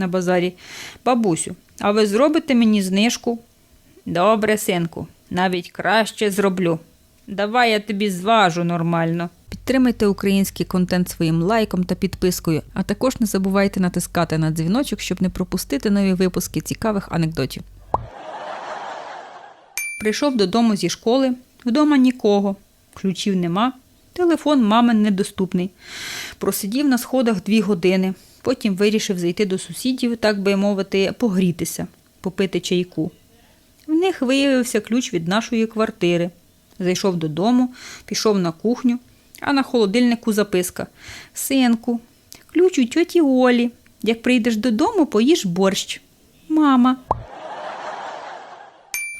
на базарі. Бабусю, а ви зробите мені знижку? Добре, синку, навіть краще зроблю. Давай я тобі зважу нормально. Підтримайте український контент своїм лайком та підпискою, а також не забувайте натискати на дзвіночок, щоб не пропустити нові випуски цікавих анекдотів. Прийшов додому зі школи, вдома нікого, ключів нема, телефон мамин недоступний. Просидів на сходах дві години, потім вирішив зайти до сусідів, так би мовити, погрітися, попити чайку. В них виявився ключ від нашої квартири. Зайшов додому, пішов на кухню, а на холодильнику записка: Синку, ключ у тьоті Олі. Як прийдеш додому, поїж борщ. Мама.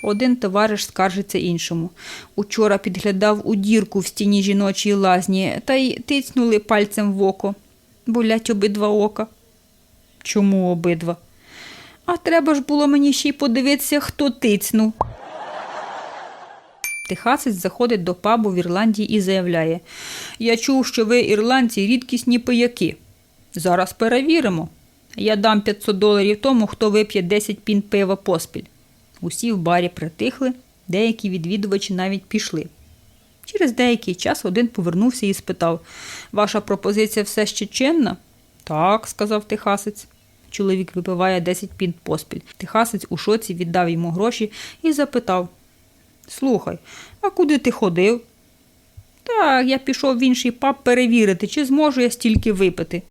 Один товариш скаржиться іншому. Учора підглядав у дірку в стіні жіночої лазні та й тицнули пальцем в око. Болять обидва ока. Чому обидва? А треба ж було мені ще й подивитися, хто тицнув. Техасець заходить до пабу в Ірландії і заявляє: Я чув, що ви, ірландці, рідкісні пияки. Зараз перевіримо. Я дам 500 доларів тому, хто вип'є 10 пін пива поспіль. Усі в барі притихли, деякі відвідувачі навіть пішли. Через деякий час один повернувся і спитав: Ваша пропозиція все ще чинна? Так, сказав техасець. Чоловік випиває 10 пін поспіль. Техасець у шоці віддав йому гроші і запитав: Слухай, а куди ти ходив? Так, я пішов в інший паб перевірити, чи зможу я стільки випити.